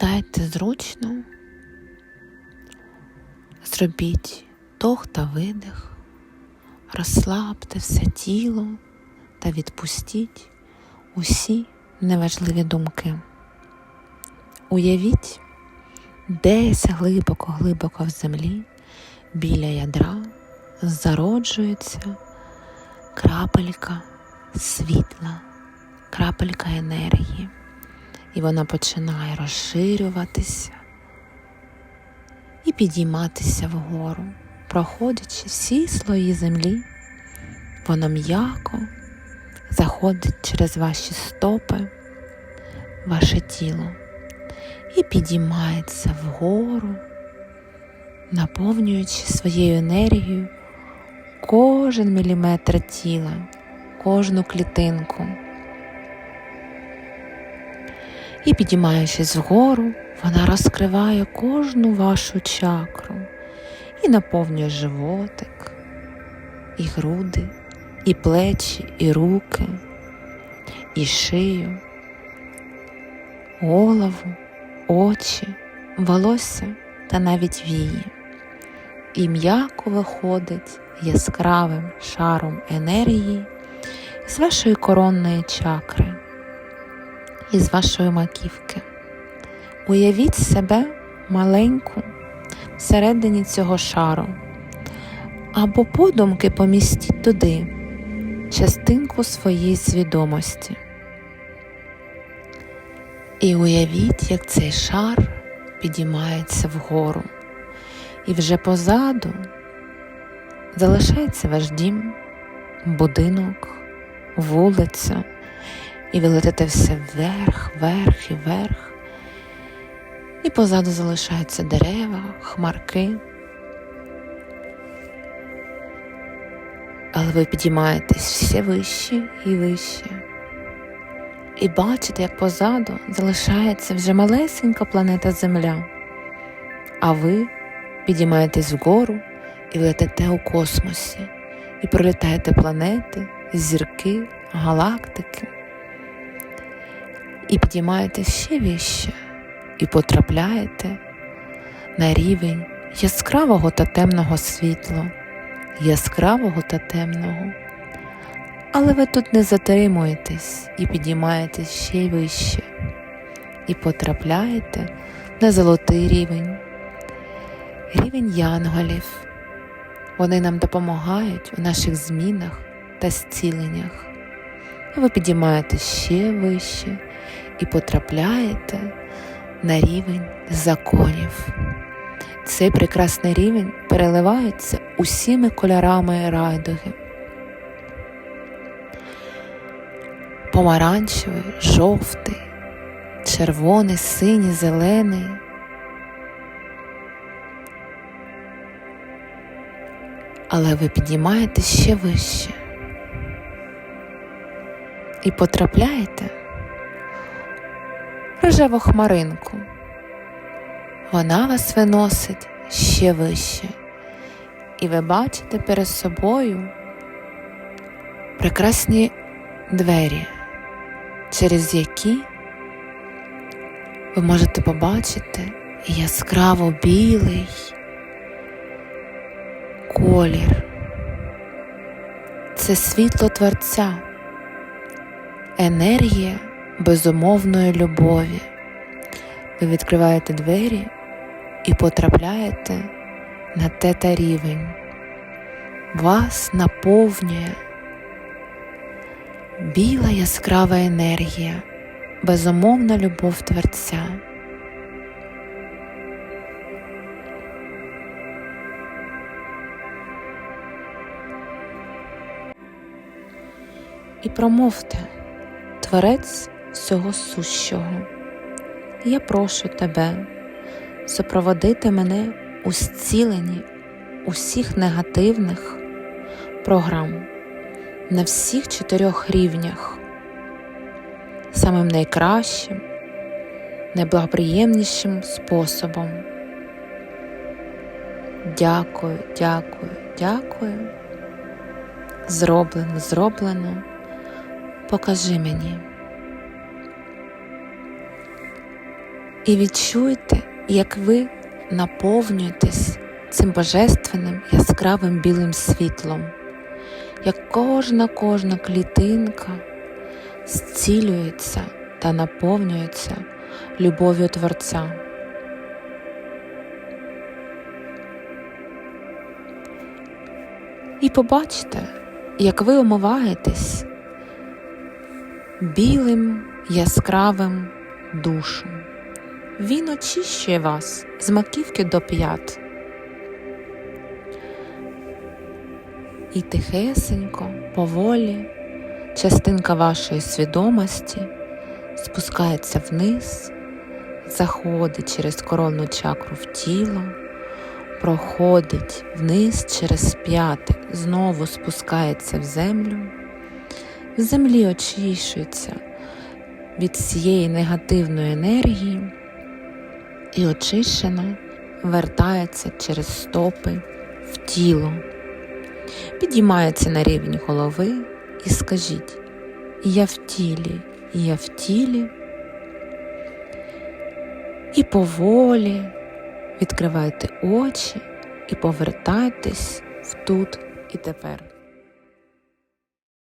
Сідайте зручно, зробіть вдох та видих, розслабте все тіло та відпустіть усі неважливі думки. Уявіть, десь глибоко-глибоко в землі біля ядра зароджується крапелька світла, крапелька енергії, і вона починає розширюватися і підійматися вгору, проходячи всі слої землі, воно м'яко заходить через ваші стопи, ваше тіло і підіймається вгору, наповнюючи своєю енергією кожен міліметр тіла, кожну клітинку. І підіймаючись вгору, вона розкриває кожну вашу чакру і наповнює животик, і груди, і плечі, і руки, і шию, голову, очі, волосся та навіть вії. І м'яко виходить яскравим шаром енергії з вашої коронної чакри, із вашої маківки. Уявіть себе маленьку всередині цього шару, або подумки помістіть туди частинку своєї свідомості. І уявіть, як цей шар підіймається вгору, і вже позаду залишається ваш дім, будинок, вулиця, і ви летите все вверх, вверх і вверх. І позаду залишаються дерева, хмарки. Але ви підіймаєтесь все вище і вище. І бачите, як позаду залишається вже малесенька планета Земля, а ви підіймаєтесь вгору і летите у космосі, і пролітаєте планети, зірки, галактики, і підіймаєтесь ще вище, і потрапляєте на рівень яскравого та темного світла, яскравого та темного. Але ви тут не затримуєтесь і підіймаєтесь ще й вище, і потрапляєте на золотий рівень, рівень янголів. Вони нам допомагають у наших змінах та зціленнях. Ви підіймаєтесь ще вище і потрапляєте на рівень законів. Цей прекрасний рівень переливається усіми кольорами райдуги. помаранчевий, жовтий, червоний, синій, зелений. Але ви піднімаєте ще вище і потрапляєте рожеву хмаринку. Вона вас виносить ще вище, і ви бачите перед собою прекрасні двері через які ви можете побачити яскраво білий колір. Це світло Творця, енергія безумовної любові. Ви відкриваєте двері і потрапляєте на тета рівень. Вас наповнює біла яскрава енергія, безумовна любов Творця. І промовте, Творець всього сущого. Я прошу тебе супроводити мене у зціленні усіх негативних програм на всіх чотирьох рівнях, самим найкращим, найблагоприємнішим способом. Дякую, дякую, дякую. Зроблено, зроблено. Покажи мені. І відчуйте, як ви наповнюєтесь цим божественним яскравим білим світлом, як кожна кожна клітинка зцілюється та наповнюється любов'ю Творця. І побачите, як ви омиваєтесь білим яскравим душем. Він очищує вас з маківки до п'ят. І тихесенько, поволі, частинка вашої свідомості спускається вниз, заходить через коронну чакру в тіло, проходить вниз через п'яти, знову спускається в землю. В землі очищується від цієї негативної енергії і очищена вертається через стопи в тіло. Підіймається на рівень голови і скажіть Я в тілі, я в тілі. І поволі відкривайте очі і повертайтесь в тут і тепер.